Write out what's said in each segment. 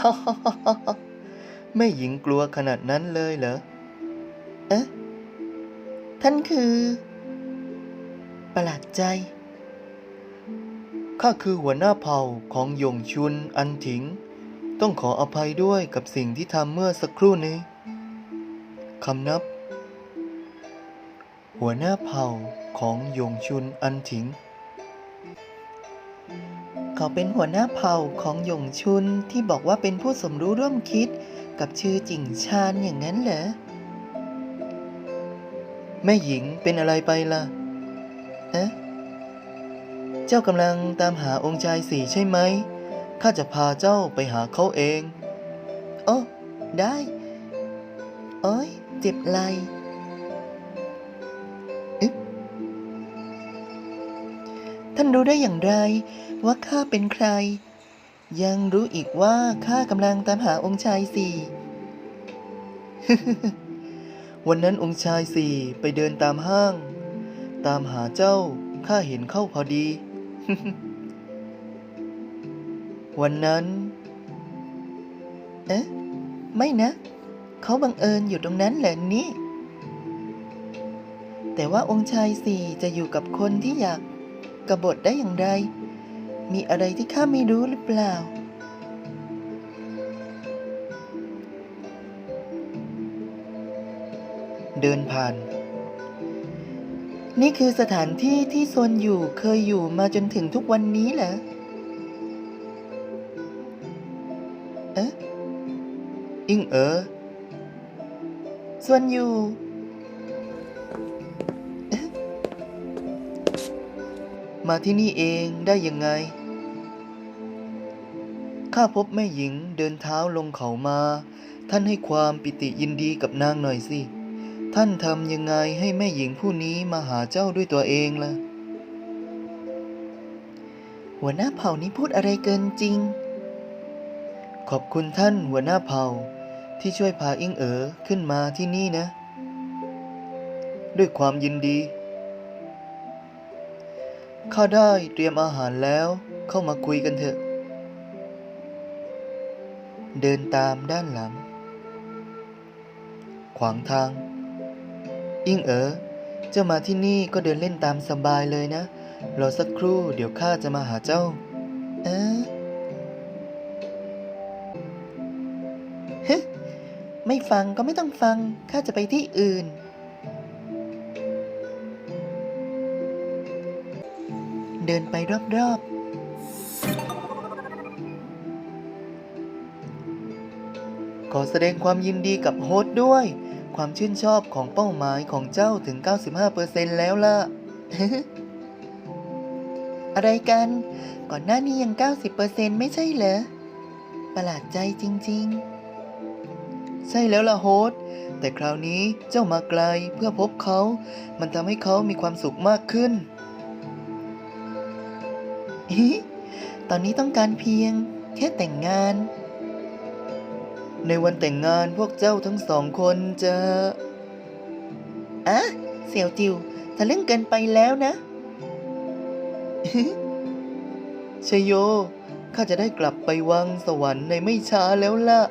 ฮ่าฮ่าแม่หญิงกลัวขนาดนั้นเลยเหรอ เอ๊ะ ท่านคือ ประหลาดใจ ข้าคือหัวหน้าเผ่าของหยงชุนอันถิง ต้องขออภัยด้วยกับสิ่งที่ทำเมื่อสักครู่นี้ คำนับ หัวหน้าเผ่าของหยงชุนอันถิง เขาเป็นหัวหน้าเผ่าของหยงชุนที่บอกว่าเป็นผู้สมรู้ร่วมคิดกับชื่อจิงชานอย่างนั้นเหรอ แม่หญิงเป็นอะไรไปล่ะ เอ๊ะ เจ้ากำลังตามหาองค์ชายสี่ใช่ไหม ข้าจะพาเจ้าไปหาเขาเองโอ้ได้โอ้ยเจ็บไหลท่านรู้ได้อย่างไร ว่าข้าเป็นใคร ยังรู้อีกว่าข้ากำลังตามหาองค์ชายสี่วันนั้นองค์ชายสี่ไปเดินตามห้าง ตามหาเจ้าข้าเห็นเข้าพอดี วันนั้น เอ๊ะ ไม่นะ เขาบังเอิญอยู่ตรงนั้นแหละนี่ แต่ว่าองค์ชายสี่จะอยู่กับคนที่อยากกบฏได้อย่างไร มีอะไรที่ข้าไม่รู้หรือเปล่า เดินผ่าน นี่คือสถานที่ที่ซวนอยู่เคยอยู่มาจนถึงทุกวันนี้เหรอ เอ๊ะอิงเอ๋อส่วนอยู่ มาที่นี่เองได้ยังไง ข้าพบแม่หญิงเดินเท้าลงเขามา ท่านให้ความปิติยินดีกับนางหน่อยสิ ท่านทำยังไงให้แม่หญิงผู้นี้มาหาเจ้าด้วยตัวเองล่ะ หัวหน้าเผ่านี้พูดอะไรเกินจริง ขอบคุณท่านหัวหน้าเผ่าที่ช่วยพาอิงเอ๋อขึ้นมาที่นี่นะ ด้วยความยินดี ข้าได้เตรียมอาหารแล้วเข้ามาคุยกันเถอะ เดินตามด้านหลัง ขวางทาง อิงเอ๋อเจ้ามาที่นี่ก็เดินเล่นตามสบายเลยนะรอสักครู่เดี๋ยวข้าจะมาหาเจ้า เอ๊ะฮไม่ฟังก็ไม่ต้องฟังข้าจะไปที่อื่น เดินไปรอบๆ ขอแสดงความยินดีกับโฮสต์ด้วย ความชื่นชอบของเป้าหมายของเจ้าถึง 95%แล้วล่ะ อะไรกัน ก่อนหน้านี้ยัง 90%ไม่ใช่เหรอ ประหลาดใจจริง ๆ ใช่แล้วล่ะโฮสต์แต่คราวนี้เจ้ามาไกลเพื่อพบเขา มันทำให้เขามีความสุขมากขึ้น ตอนนี้ต้องการเพียงแค่แต่งงาน ในวันแต่งงานพวกเจ้าทั้งสองคนจะอะเสี่ยวจิวทะลึ่งเกินไปแล้วนะชยโย ข้าจะได้กลับไปวังสวรรค์ในไม่ช้าแล้วล่ะ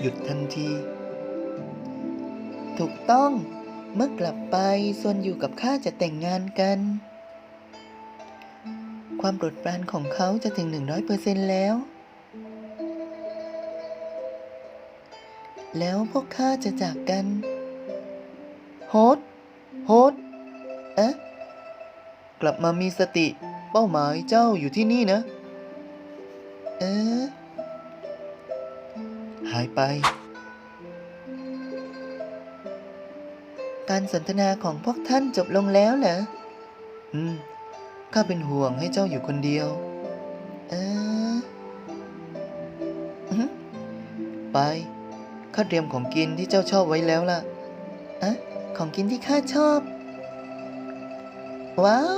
หยุดทันที ถูกต้อง เมื่อกลับไปส่วนอยู่กับข้าจะแต่งงานกัน ความโปรดปรานของเขาจะถึง 100%แล้ว แล้วพวกข้าจะจากกันโฮสโฮสเอ๊ะ กลับมามีสติ เป้าหมายเจ้าอยู่ที่นี่นะ เอ๊ะ หายไป การสนทนาของพวกท่านจบลงแล้วเหรอ อืม ข้าเป็นห่วงให้เจ้าอยู่คนเดียว เออไป ข้าเตรียมของกินที่เจ้าชอบไว้แล้วล่ะอะของกินที่ข้าชอบ ว้าว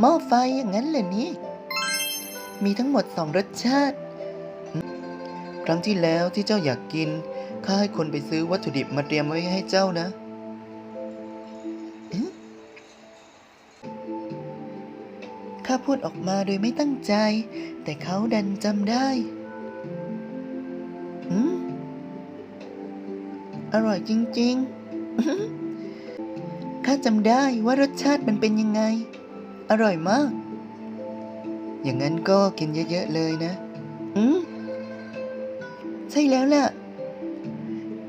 หม้อไฟอย่างนั้นเลยนี่ มีทั้งหมดสองรสชาติ ครั้งที่แล้วที่เจ้าอยากกิน ข้าให้คนไปซื้อวัตถุดิบมาเตรียมไว้ให้เจ้านะาพูดออกมาโดยไม่ตั้งใจ แต่เขาดันจำได้อืมอร่อยจริงๆ ข้าจำได้ว่ารสชาติมันเป็นยังไง อร่อยมาก อย่างนั้นก็กินเยอะๆเลยนะ อืมใช่แล้วล่ะ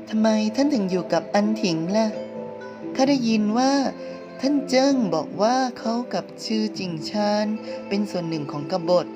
ทำไมท่านถึงอยู่กับอันถิงล่ะ ข้าได้ยินว่า ท่านเจิ้งบอกว่าเขากับชื่อจิงชานเป็นส่วนหนึ่งของกบฏ